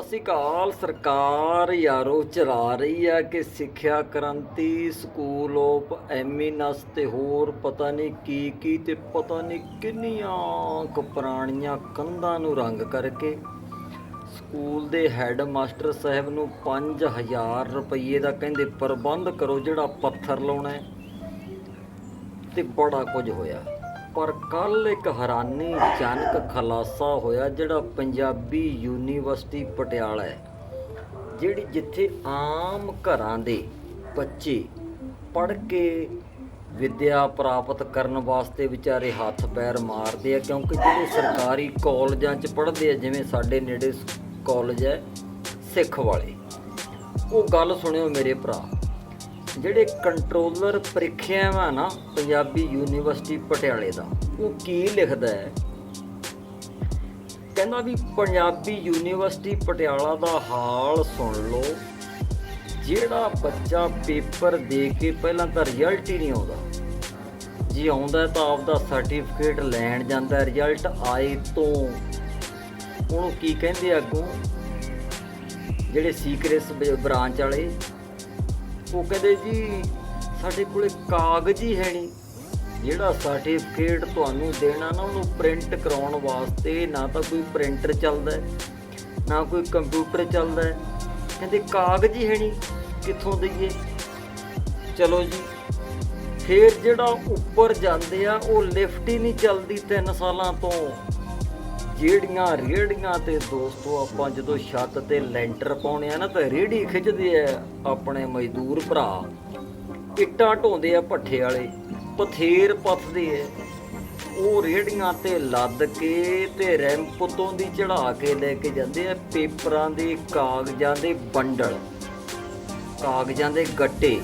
ਅਸੀਂ ਕਾਲ ਸਰਕਾਰ, ਯਾਰੋ ਚਲਾ ਰਹੀ ਆ ਕਿ ਸਿੱਖਿਆ ਕ੍ਰਾਂਤੀ ਸਕੂਲ ਆਫ ਐਮਿਨਸ ਤੇ ਹੋਰ ਪਤਾ ਨਹੀਂ ਕੀ ਕੀ ਤੇ ਪਤਾ ਨਹੀਂ ਕਿੰਨੀਆਂ ਕੁ ਪੁਰਾਣੀਆਂ ਕੰਧਾਂ ਨੂੰ ਰੰਗ ਕਰਕੇ ਸਕੂਲ ਦੇ ਹੈੱਡ ਮਾਸਟਰ ਸਾਹਿਬ ਨੂੰ 5000 ਰੁਪਏ ਦਾ ਕਹਿੰਦੇ ਪ੍ਰਬੰਧ ਕਰੋ ਜਿਹੜਾ ਪੱਥਰ ਲਾਉਣਾ ਹੈ ਤੇ ਬੜਾ ਕੁਝ ਹੋਇਆ। ਪਰ ਕੱਲ ਇੱਕ ਹੈਰਾਨੀ ਜਨਕ ਖਲਾਸਾ ਹੋਇਆ ਜਿਹੜਾ ਪੰਜਾਬੀ ਯੂਨੀਵਰਸਿਟੀ ਪਟਿਆਲਾ ਹੈ, ਜਿਹੜੀ ਜਿੱਥੇ ਆਮ ਘਰਾਂ ਦੇ ਬੱਚੇ ਪੜ੍ਹ ਕੇ ਵਿੱਦਿਆ ਪ੍ਰਾਪਤ ਕਰਨ ਵਾਸਤੇ ਵਿਚਾਰੇ ਹੱਥ ਪੈਰ ਮਾਰਦੇ ਆ, ਕਿਉਂਕਿ ਜਿਹੜੇ ਸਰਕਾਰੀ ਕਾਲਜਾਂ 'ਚ ਪੜ੍ਹਦੇ ਆ, ਜਿਵੇਂ ਸਾਡੇ ਨੇੜੇ ਕਾਲਜ ਹੈ ਸਿੱਖ ਵਾਲੇ। ਉਹ ਗੱਲ ਸੁਣਿਓ ਮੇਰੇ ਭਰਾ। ਜਿਹੜੇ ਕੰਟਰੋਲਰ ਪ੍ਰੀਖਿਆ ਵਾ ਨਾ ਪੰਜਾਬੀ ਯੂਨੀਵਰਸਿਟੀ ਪਟਿਆਲੇ ਦਾ, ਉਹ ਕੀ ਲਿਖਦਾ ਹੈ? ਕਹਿੰਦਾ ਵੀ ਪੰਜਾਬੀ ਯੂਨੀਵਰਸਿਟੀ ਪਟਿਆਲਾ ਦਾ ਹਾਲ ਸੁਣ ਲਓ। ਜਿਹੜਾ ਬੱਚਾ ਪੇਪਰ ਦੇ ਕੇ ਪਹਿਲਾਂ ਤਾਂ ਰਿਜ਼ਲਟ ਹੀ ਨਹੀਂ ਆਉਂਦਾ। ਜੇ ਆਉਂਦਾ ਤਾਂ ਆਪਦਾ ਸਰਟੀਫਿਕੇਟ ਲੈਣ ਜਾਂਦਾ, ਰਿਜ਼ਲਟ ਆਏ ਤੋਂ। ਉਹਨੂੰ ਕੀ ਕਹਿੰਦੇ ਅੱਗੋਂ? ਜਿਹੜੇ ਸੀਕ੍ਰੇਟਸ ਬ੍ਰਾਂਚ ਵਾਲੇ ਉਹ ਕਹਿੰਦੇ ਜੀ, ਸਾਡੇ ਕੋਲੇ ਕਾਗਜ਼ ਹੀ ਹੈ ਨਹੀਂ। ਜਿਹੜਾ ਸਰਟੀਫਿਕੇਟ ਤੁਹਾਨੂੰ ਦੇਣਾ ਨਾ, ਉਹਨੂੰ ਪ੍ਰਿੰਟ ਕਰਾਉਣ ਵਾਸਤੇ ਨਾ ਤਾਂ ਕੋਈ ਪ੍ਰਿੰਟਰ ਚੱਲਦਾ ਹੈ, ਨਾ ਕੋਈ ਕੰਪਿਊਟਰ ਚੱਲਦਾ ਹੈ। ਕਹਿੰਦੇ ਕਾਗਜ਼ ਹੀ ਹੈ ਨਹੀਂ, ਕਿੱਥੋਂ ਦਈਏ? ਚਲੋ ਜੀ, ਫੇਰ ਜਿਹੜਾ ਉੱਪਰ ਜਾਂਦੇ ਆ, ਉਹ ਲਿਫਟ ਹੀ ਨਹੀਂ ਚੱਲਦੀ 3 ਸਾਲਾਂ ਤੋਂ। ਜਿਹੜੀਆਂ ਰੇੜੀਆਂ ਤੇ ਦੋਸਤੋ, ਆਪਾਂ ਜਦੋਂ ਛੱਤ ਤੇ ਲੈਂਟਰ ਪਾਉਣੇ ਆ ਨਾ, ਤਾਂ ਰੇੜੀ ਖਿੱਚਦੇ ਆ ਆਪਣੇ ਮਜ਼ਦੂਰ ਭਰਾ। ਇੱਟਾਂ ਢੋਂਦੇ ਆ ਭੱਠੇ ਵਾਲੇ, ਪਥੇਰ ਪੱਥਦੇ ਆ। ਉਹ ਰੇੜੀਆਂ ਤੇ ਲੱਦ ਕੇ ਤੇ ਰੈਂਪ ਤੋਂ ਦੀ ਚੜਾ ਕੇ ਲੈ ਕੇ ਜਾਂਦੇ ਆ ਪੇਪਰਾਂ ਦੇ ਕਾਗਜ਼ਾਂ ਦੇ ਬੰਡਲ, ਕਾਗਜ਼ਾਂ ਦੇ ਗੱਟੇ।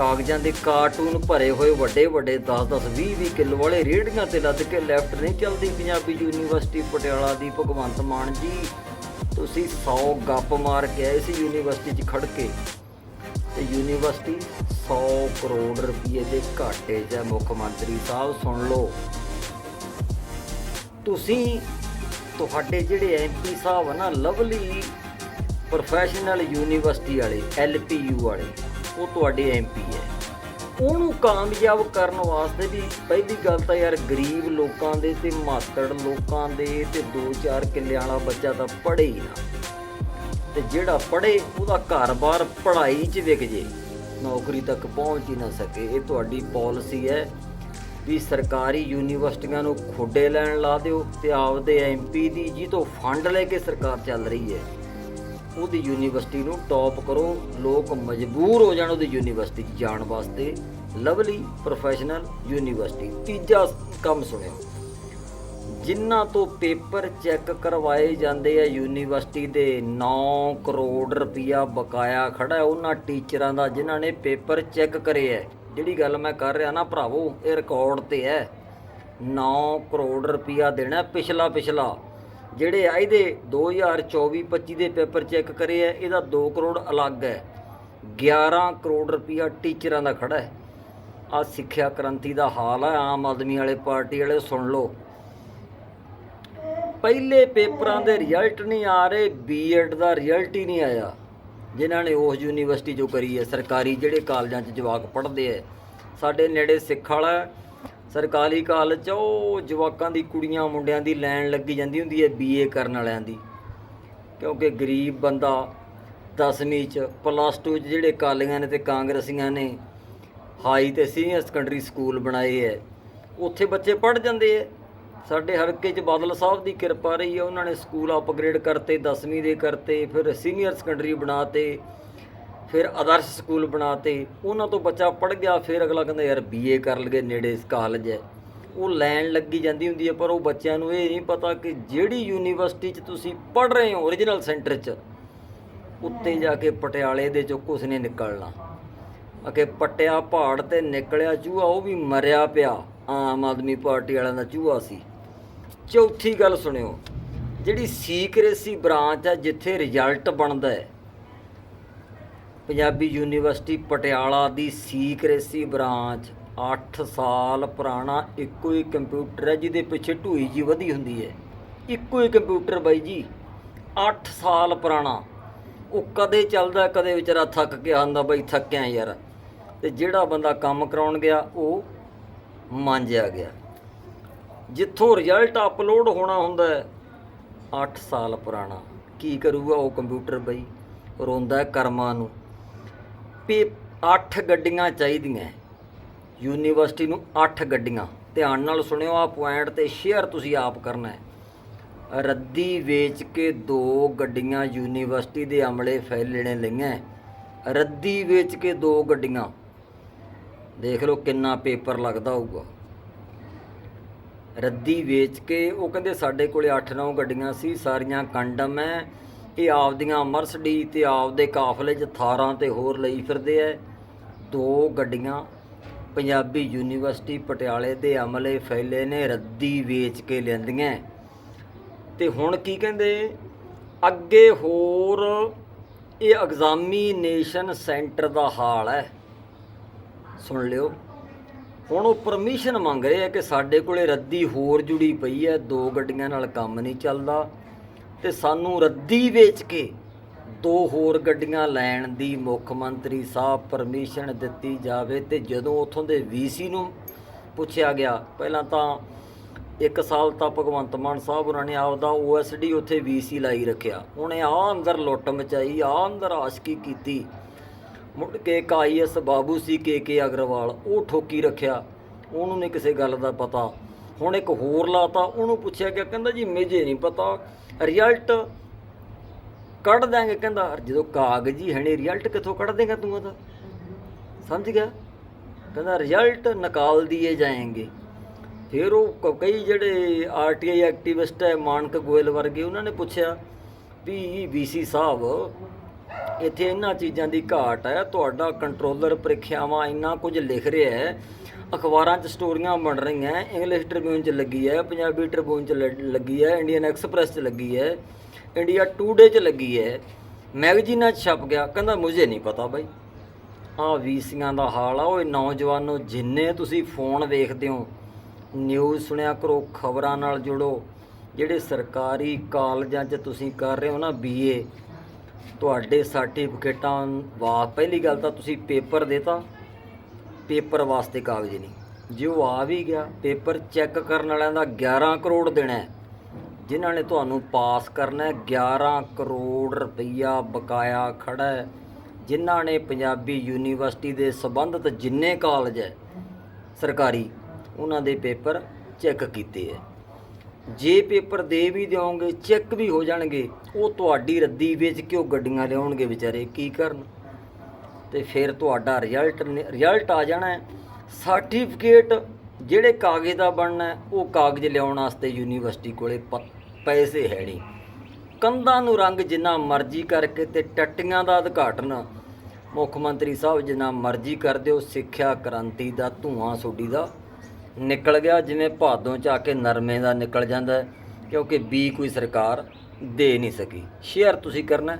ਕਾਗਜ਼ਾਂ ਦੇ ਕਾਰਟੂਨ ਭਰੇ ਹੋਏ ਵੱਡੇ ਵੱਡੇ 10 10 20 20 ਕਿਲੋ ਵਾਲੇ ਰੇੜੀਆਂ ਤੇ ਲੱਦ ਕੇ ਲੈਫਟ ਨਹੀਂ ਚੱਲਦੀ ਪੰਜਾਬੀ ਯੂਨੀਵਰਸਿਟੀ ਪਟਿਆਲਾ ਦੀ ਭਗਵੰਤ ਮਾਨ ਜੀ। ਤੁਸੀਂ 100 ਗੱਪ ਮਾਰ ਕੇ ਆਏ ਸੀ ਯੂਨੀਵਰਸਿਟੀ 'ਚ ਖੜ ਕੇ। ਤੇ ਯੂਨੀਵਰਸਿਟੀ 100 ਕਰੋੜ ਰੁਪਏ ਦੇ ਘਾਟੇ 'ਚ ਹੈ ਮੁੱਖ ਮੰਤਰੀ ਸਾਹਿਬ, ਸੁਣ ਲਓ। ਤੁਸੀਂ ਤੁਹਾਡੇ ਜਿਹੜੇ ਐਮਪੀ ਸਾਹਿਬ ਆ ਨਾ, ਲਵਲੀ ਪ੍ਰੋਫੈਸ਼ਨਲ ਯੂਨੀਵਰਸਿਟੀ ਵਾਲੇ ਐਲਪੀਯੂ ਵਾਲੇ ਉਹ ਤੁਹਾਡੇ ਐਮਪੀ ਹੈ। ਉਹਨੂੰ ਕਾਮਯਾਬ ਕਰਨ ਵਾਸਤੇ ਵੀ ਪਹਿਲੀ ਗੱਲ ਤਾਂ ਯਾਰ ਗਰੀਬ ਲੋਕਾਂ ਦੇ ਤੇ ਮਾਤੜ ਲੋਕਾਂ ਦੇ ਤੇ 2-4 ਕਿੱਲਿਆਂ ਵਾਲਾ ਬੱਚਾ ਤਾਂ ਪੜ੍ਹੇ ਹੀ ਨਾ। ਤੇ ਜਿਹੜਾ ਪੜ੍ਹੇ, ਉਹਦਾ ਘਰ-ਬਾਰ ਪੜ੍ਹਾਈ 'ਚ ਵਿਕ ਜੇ, ਨੌਕਰੀ ਤੱਕ ਪਹੁੰਚ ਹੀ ਨਾ ਸਕੇ। ਇਹ ਤੁਹਾਡੀ ਪਾਲਿਸੀ ਹੈ ਵੀ ਸਰਕਾਰੀ ਯੂਨੀਵਰਸਿਟੀਆਂ ਨੂੰ ਖੋਡੇ ਲੈਣ ਲਾ ਦਿਓ ਤੇ ਆਪਦੇ ਐਮਪੀ ਦੀ ਜੀ ਤੋਂ ਫੰਡ ਲੈ ਕੇ ਸਰਕਾਰ ਚੱਲ ਰਹੀ ਹੈ। ਉਹਦੀ ਯੂਨੀਵਰਸਿਟੀ ਨੂੰ ਟੌਪ ਕਰੋ। ਲੋਕ ਮਜਬੂਰ ਹੋ ਜਾਣ ਉਹਦੀ ਯੂਨੀਵਰਸਿਟੀ 'ਚ ਜਾਣ ਵਾਸਤੇ। ਲਵਲੀ ਪ੍ਰੋਫੈਸ਼ਨਲ ਯੂਨੀਵਰਸਿਟੀ, ਤੀਜਾ ਕੰਮ ਸੁਣਿਓ। ਜਿਨ੍ਹਾਂ ਤੋਂ ਪੇਪਰ ਚੈੱਕ ਕਰਵਾਏ ਜਾਂਦੇ ਆ, ਯੂਨੀਵਰਸਿਟੀ ਦੇ 9 ਕਰੋੜ ਰੁਪਇਆ ਬਕਾਇਆ ਖੜਾ ਉਹਨਾਂ ਟੀਚਰਾਂ ਦਾ ਜਿਨ੍ਹਾਂ ਨੇ ਪੇਪਰ ਚੈੱਕ ਕਰੇ ਹੈ। ਜਿਹੜੀ ਗੱਲ ਮੈਂ ਕਰ ਰਿਹਾ ਨਾ ਭਰਾਵੋ, ਇਹ ਰਿਕਾਰਡ ਤੇ ਹੈ। 9 ਕਰੋੜ ਰੁਪਇਆ ਦੇਣਾ ਪਿਛਲਾ ਪਿਛਲਾ ਜਿਹੜੇ ਆ ਇਹਦੇ 2024-25 ਦੇ ਪੇਪਰ ਚੈੱਕ ਕਰੇ ਆ, ਇਹਦਾ 2 ਕਰੋੜ ਅਲੱਗ ਹੈ। 11 ਕਰੋੜ ਰੁਪਇਆ ਟੀਚਰਾਂ ਦਾ ਖੜਾ ਹੈ। ਆ ਸਿੱਖਿਆ ਕ੍ਰਾਂਤੀ ਦਾ ਹਾਲ ਹੈ, ਆਮ ਆਦਮੀ ਵਾਲੇ ਪਾਰਟੀ ਵਾਲੇ, ਸੁਣ ਲਓ। ਪਹਿਲੇ ਪੇਪਰਾਂ ਦੇ ਰਿਜ਼ਲਟ ਨਹੀਂ ਆ ਰਹੇ ਬੀਐਡ ਦਾ ਰਿਜ਼ਲਟ ਹੀ ਨਹੀਂ ਆਇਆ। ਜਿਨ੍ਹਾਂ ਨੇ ਉਸ ਯੂਨੀਵਰਸਿਟੀ ਜੋ ਕਰੀ ਹੈ, ਸਰਕਾਰੀ ਜਿਹੜੇ ਕਾਲਜਾਂ 'ਚ ਜਵਾਕ ਪੜ੍ਹਦੇ ਆ ਸਾਡੇ ਨੇੜੇ ਸਿੱਖ ਵਾਲਾ ਸਰਕਾਰੀ ਕਾਲਜ 'ਚ ਉਹ ਜਵਾਕਾਂ ਦੀ, ਕੁੜੀਆਂ ਮੁੰਡਿਆਂ ਦੀ ਲਾਈਨ ਲੱਗੀ ਜਾਂਦੀ ਹੁੰਦੀ ਹੈ ਬੀਏ ਕਰਨ ਵਾਲਿਆਂ ਦੀ। ਕਿਉਂਕਿ ਗਰੀਬ ਬੰਦਾ 10ਵੀਂ 'ਚ ਪਲੱਸ 2 'ਚ ਜਿਹੜੇ ਕਾਲੀਆਂ ਨੇ ਤੇ ਕਾਂਗਰਸੀਆਂ ਨੇ ਹਾਈ ਤੇ ਸੀਨੀਅਰ ਸੈਕੰਡਰੀ ਸਕੂਲ ਬਣਾਏ ਐ ਉੱਥੇ ਬੱਚੇ ਪੜ੍ਹ ਜਾਂਦੇ ਐ ਸਾਡੇ ਹਲਕੇ 'ਚ ਬਾਦਲ ਸਾਹਿਬ ਦੀ ਕਿਰਪਾ ਰਹੀ ਹੈ। ਉਹਨਾਂ ਨੇ ਸਕੂਲ ਅਪਗ੍ਰੇਡ ਕਰਤੇ 10ਵੀਂ ਦੇ ਕਰਤੇ, ਫਿਰ ਸੀਨੀਅਰ ਸੈਕੰਡਰੀ ਬਣਾਤੇ ਫਿਰ ਆਦਰਸ਼ ਸਕੂਲ ਬਣਾਤੇ, ਉਹਨਾਂ ਤੋਂ ਬੱਚਾ ਪੜ੍ਹ ਗਿਆ, ਫਿਰ ਅਗਲਾ ਕਹਿੰਦਾ, ਯਾਰ ਬੀਏ ਕਰ ਲਗੇ ਨੇੜੇ ਕਾਲਜ ਹੈ। ਉਹ ਲਾਈਨ ਲੱਗੀ ਜਾਂਦੀ ਹੁੰਦੀ ਹੈ, ਪਰ ਉਹ ਬੱਚਿਆਂ ਨੂੰ ਇਹ ਨਹੀਂ ਪਤਾ ਕਿ ਜਿਹੜੀ ਯੂਨੀਵਰਸਿਟੀ 'ਚ ਤੁਸੀਂ ਪੜ੍ਹ ਰਹੇ ਹੋ ਓਰੀਜਨਲ ਸੈਂਟਰ 'ਚ, ਉੱਤੇ ਜਾ ਕੇ ਪਟਿਆਲੇ ਦੇ ਚੋਂ ਕੁਛ ਨਹੀਂ ਨਿਕਲਣਾ। ਅਕੇ ਪੱਟਿਆ ਪਹਾੜ ਤੇ ਨਿਕਲਿਆ ਚੂਹਾ, ਉਹ ਵੀ ਮਰਿਆ ਪਿਆ। ਆਮ ਆਦਮੀ ਪਾਰਟੀ ਵਾਲਿਆਂ ਦਾ ਚੂਹਾ ਸੀ। ਚੌਥੀ ਗੱਲ ਸੁਣਿਓ, ਜਿਹੜੀ ਸੀਕ੍ਰੇਸੀ ਬ੍ਰਾਂਚ ਆ, ਜਿੱਥੇ ਰਿਜ਼ਲਟ ਬਣਦਾ ਹੈ ਪੰਜਾਬੀ ਯੂਨੀਵਰਸਿਟੀ ਪਟਿਆਲਾ ਦੀ ਸੀਕ੍ਰੇਸੀ ਬ੍ਰਾਂਚ। 8 ਸਾਲ ਪੁਰਾਣਾ ਇੱਕੋ ਹੀ ਕੰਪਿਊਟਰ ਹੈ, ਜਿਹਦੇ ਪਿੱਛੇ ਢੂਈ ਜੀ ਵਧੀ ਹੁੰਦੀ ਹੈ। ਇੱਕੋ ਹੀ ਕੰਪਿਊਟਰ ਬਾਈ ਜੀ। 8 ਸਾਲ ਪੁਰਾਣਾ। ਉਹ ਕਦੇ ਚੱਲਦਾ, ਕਦੇ ਵਿਚਾਰਾ ਥੱਕ ਕੇ ਆਂਦਾ, ਬਈ ਥੱਕਿਆ ਯਾਰ। ਤੇ ਜਿਹੜਾ ਬੰਦਾ ਕੰਮ ਕਰਾਉਣ ਗਿਆ, ਉਹ ਮਾਂਜਿਆ ਗਿਆ। ਜਿੱਥੋਂ ਰਿਜ਼ਲਟ ਅਪਲੋਡ ਹੋਣਾ ਹੁੰਦਾ ਹੈ 8 ਸਾਲ ਪੁਰਾਣਾ। ਕੀ ਕਰੂਗਾ ਉਹ ਕੰਪਿਊਟਰ ਬਈ? ਰੋਂਦਾ ਕਰਮਾਂ ਨੂੰ। ਪੇ 8 ਗੱਡੀਆਂ ਚਾਹੀਦੀਆਂ ਯੂਨੀਵਰਸਿਟੀ ਨੂੰ 8 ਗੱਡੀਆਂ। ਧਿਆਨ ਨਾਲ ਸੁਣਿਓ ਆ ਪੁਆਇੰਟ ਤੇ ਸ਼ੇਅਰ ਤੁਸੀਂ ਆਪ ਕਰਨਾ ਹੈ। ਰੱਦੀ ਵੇਚ ਕੇ ਦੋ ਗੱਡੀਆਂ ਯੂਨੀਵਰਸਿਟੀ ਦੇ ਅਮਲੇ ਫੈਲੇ ਨੇ ਲਈਆਂ ਰੱਦੀ ਵੇਚ ਕੇ ਦੋ ਗੱਡੀਆਂ। ਦੇਖ ਲਓ ਕਿੰਨਾ ਪੇਪਰ ਲੱਗਦਾ ਹੋਊਗਾ। ਰੱਦੀ ਵੇਚ ਕੇ ਉਹ ਕਹਿੰਦੇ ਸਾਡੇ ਕੋਲੇ 8-9 ਗੱਡੀਆਂ ਸੀ, ਸਾਰੀਆਂ ਕੰਡਮ ਐ ਇਹ ਆਪਦੀਆਂ ਮਰਸਡੀ ਤੇ ਆਪਦੇ ਕਾਫਲੇ 'ਚ ਥਾਰਾਂ ਤੇ ਹੋਰ ਲਈ ਫਿਰਦੇ ਐ। ਦੋ ਗੱਡੀਆਂ ਪੰਜਾਬੀ ਯੂਨੀਵਰਸਿਟੀ ਪਟਿਆਲੇ ਦੇ ਅਮਲੇ ਫੈਲੇ ਨੇ, ਰੱਦੀ ਵੇਚ ਕੇ ਲੈਂਦੀਆਂ ਤੇ ਹੁਣ ਕੀ ਕਹਿੰਦੇ? ਅੱਗੇ ਹੋਰ ਇਹ ਐਗਜ਼ਾਮੀਨੇਸ਼ਨ ਸੈਂਟਰ ਦਾ ਹਾਲ ਹੈ ਸੁਣ ਲਿਓ। ਹੁਣ ਉਹ ਪਰਮਿਸ਼ਨ ਮੰਗ ਰਹੇ ਆ ਕਿ ਸਾਡੇ ਕੋਲੇ ਰੱਦੀ ਹੋਰ ਜੁੜੀ ਪਈ ਹੈ ਦੋ ਗੱਡੀਆਂ ਨਾਲ ਕੰਮ ਨਹੀਂ ਚੱਲਦਾ। ਤੇ ਸਾਨੂੰ ਰੱਦੀ ਵੇਚ ਕੇ ਦੋ ਹੋਰ ਗੱਡੀਆਂ ਲੈਣ ਦੀ ਮੁੱਖ ਮੰਤਰੀ ਸਾਹਿਬ ਪਰਮਿਸ਼ਨ ਦਿੱਤੀ ਜਾਵੇ ਤੇ ਜਦੋਂ ਉਥੋਂ ਦੇ ਵੀਸੀ ਨੂੰ ਪੁੱਛਿਆ ਗਿਆ, ਪਹਿਲਾਂ ਤਾਂ ਇੱਕ ਸਾਲ ਤਾਂ ਭਗਵੰਤ ਮਾਨ ਸਾਹਿਬ ਉਹਨਾਂ ਨੇ ਆਪਦਾ ਓਐਸਡੀ ਉੱਥੇ ਵੀਸੀ ਲਾਈ ਰੱਖਿਆ। ਉਹਨੇ ਆ ਅੰਦਰ ਲੁੱਟ ਮਚਾਈ ਆ ਅੰਦਰ ਆਸ਼ਕੀ ਕੀਤੀ। ਮੁੜ ਕੇ ਇੱਕ ਆਈਐਸ ਬਾਬੂ ਸੀ ਕੇ ਕੇ ਅਗਰਵਾਲ, ਉਹ ਠੋਕੀ ਰੱਖਿਆ। ਉਹਨੂੰ ਨਹੀਂ ਕਿਸੇ ਗੱਲ ਦਾ ਪਤਾ। ਹੁਣ ਇੱਕ ਹੋਰ ਲਾਤਾ, ਉਹਨੂੰ ਪੁੱਛਿਆ ਗਿਆ, ਕਹਿੰਦਾ ਜੀ ਮੇਜੇ ਨਹੀਂ ਪਤਾ, ਰਿਜ਼ਲਟ ਕੱਢ ਦਾਂਗੇ ਕਹਿੰਦਾ, ਜਦੋਂ ਕਾਗਜ਼ ਹੀ ਹੈ ਨਹੀਂ, ਰਿਜ਼ਲਟ ਕਿੱਥੋਂ ਕੱਢ ਦੇਗਾ ਤੂੰ ਉਹਦਾ? ਸਮਝ ਗਿਆ? ਕਹਿੰਦਾ, ਰਿਜ਼ਲਟ ਨਿਕਾਲ ਦਿਏ ਜਾਏਗੇ। ਫਿਰ ਉਹ ਕ- ਕਈ ਜਿਹੜੇ ਆਰਟੀਆਈ ਐਕਟਿਵਿਸਟ ਹੈ, ਮਾਨਕ ਗੋਇਲ ਵਰਗੇ, ਉਹਨਾਂ ਨੇ ਪੁੱਛਿਆ ਵੀ ਵੀਸੀ ਸਾਹਿਬ, ਇੱਥੇ ਇਹਨਾਂ ਚੀਜ਼ਾਂ ਦੀ ਘਾਟ ਹੈ, ਤੁਹਾਡਾ ਕੰਟਰੋਲਰ ਪ੍ਰੀਖਿਆਵਾਂ ਇੰਨਾ ਕੁਝ ਲਿਖ ਰਿਹਾ ਹੈ ਅਖਬਾਰਾਂ 'ਚ ਸਟੋਰੀਆਂ ਬਣ ਰਹੀਆਂ ਇੰਗਲਿਸ਼ ਟ੍ਰਿਬਿਊਨ 'ਚ ਲੱਗੀ ਹੈ, ਪੰਜਾਬੀ ਟ੍ਰਿਬਿਊਨ 'ਚ ਲ- ਲੱਗੀ ਹੈ ਇੰਡੀਅਨ ਐਕਸਪ੍ਰੈਸ 'ਚ ਲੱਗੀ ਹੈ ਇੰਡੀਆ ਟੂਡੇ 'ਚ ਲੱਗੀ ਹੈ ਮੈਗਜ਼ੀਨਾਂ 'ਚ ਛਪ ਗਿਆ, ਕਹਿੰਦਾ ਮੁਝੇ ਨਹੀਂ ਪਤਾ ਬਾਈ। ਆ ਵੀਸੀਆਂ ਦਾ ਹਾਲ ਆ, ਓਏ ਨੌਜਵਾਨੋ, ਜਿੰਨੇ ਤੁਸੀਂ ਫੋਨ ਵੇਖਦੇ ਹੋ ਨਿਊਜ਼ ਸੁਣਿਆ ਕਰੋ, ਖਬਰਾਂ ਨਾਲ ਜੁੜੋ, ਜਿਹੜੇ ਸਰਕਾਰੀ ਕਾਲਜਾਂ 'ਚ ਤੁਸੀਂ ਕਰ ਰਹੇ ਹੋ ਨਾ ਬੀਏ ਤੁਹਾਡੇ ਸਰਟੀਫਿਕੇਟਾਂ ਵਾ ਪਹਿਲੀ ਗੱਲ ਤਾਂ ਤੁਸੀਂ ਪੇਪਰ ਦੇਤਾ ਪੇਪਰ ਵਾਸਤੇ ਕਾਗਜ਼ ਨਹੀਂ। ਜੇ ਉਹ ਆ ਵੀ ਗਿਆ, ਪੇਪਰ ਚੈੱਕ ਕਰਨ ਵਾਲਿਆਂ ਦਾ 11 ਕਰੋੜ ਦੇਣਾ ਹੈ। ਜਿਨ੍ਹਾਂ ਨੇ ਤੁਹਾਨੂੰ ਪਾਸ ਕਰਨਾ ਹੈ 11 ਕਰੋੜ ਰੁਪਈਆ ਬਕਾਇਆ ਖੜਾ ਹੈ। ਜਿਨ੍ਹਾਂ ਨੇ ਪੰਜਾਬੀ ਯੂਨੀਵਰਸਿਟੀ ਦੇ ਸੰਬੰਧਿਤ ਜਿੰਨੇ ਕਾਲਜ ਹੈ, ਸਰਕਾਰੀ, ਉਹਨਾਂ ਦੇ ਪੇਪਰ ਚੈੱਕ ਕੀਤੇ ਹੈ। ਜੇ ਪੇਪਰ ਦੇ ਵੀ ਦਿਓਗੇ, ਚੈੱਕ ਵੀ ਹੋ ਜਾਣਗੇ, ਉਹ ਤੁਹਾਡੀ ਰੱਦੀ ਵੇਚ ਕੇ ਉਹ ਗੱਡੀਆਂ ਲਿਆਉਣਗੇ ਵਿਚਾਰੇ, ਕੀ ਕਰਨ? ਤੇ ਫਿਰ ਤੁਹਾਡਾ ਰਿਜ਼ਲਟ ਰਿਜ਼ਲਟ ਆ ਜਾਣਾ ਸਰਟੀਫਿਕੇਟ ਜਿਹੜੇ ਕਾਗਜ਼ ਦਾ ਬਣਨਾ ਉਹ ਕਾਗਜ਼ ਲਿਆਉਣ ਵਾਸਤੇ ਯੂਨੀਵਰਸਿਟੀ ਕੋਲੇ ਪ- ਪੈਸੇ ਹੈ ਨਹੀਂ। ਕੰਧਾਂ ਨੂੰ ਰੰਗ ਜਿੰਨਾ ਮਰਜ਼ੀ ਕਰਕੇ ਤੇ ਟੱਟੀਆਂ ਦਾ ਉਦਘਾਟਨ ਮੁੱਖ ਮੰਤਰੀ ਸਾਹਿਬ ਜਿੰਨਾ ਮਰਜ਼ੀ ਕਰ ਦਿਓ, ਸਿੱਖਿਆ ਕ੍ਰਾਂਤੀ ਦਾ ਧੂਆਂ ਸੋਡੀ ਦਾ ਨਿਕਲ ਗਿਆ, ਜਿਵੇਂ ਭਾਦੋਂ ਚ ਆ ਕੇ ਨਰਮੇ ਦਾ ਨਿਕਲ ਜਾਂਦਾ ਕਿਉਂਕਿ ਬੀ ਕੋਈ ਸਰਕਾਰ ਦੇ ਨਹੀਂ ਸਕੀ। ਸ਼ੇਅਰ ਤੁਸੀਂ ਕਰਨਾ